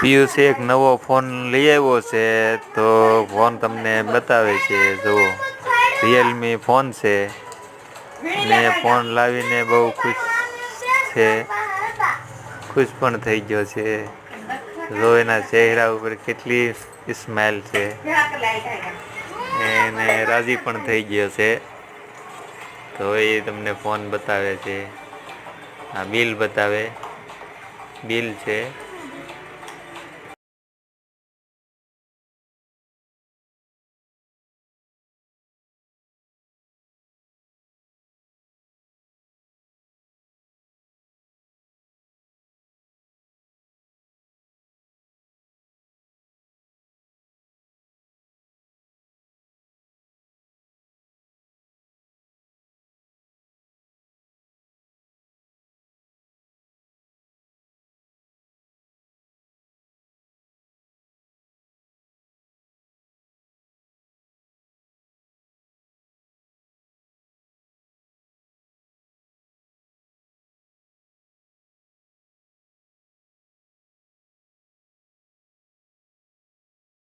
પિયુષ એક નવો ફોન લઈ આવ્યો છે, તો ફોન તમને બતાવે છે જુઓ રિયલમી ફોન છે. ને ફોન લાવીને બહુ ખુશ છે. ખુશ પણ થઈ ગયો છે. જો એના ચહેરા ઉપર કેટલી સ્માઇલ છે. એને રાજી પણ થઈ ગયો છે. તો એ તમને ફોન બતાવે છે. આ બિલ બતાવે. બિલ છે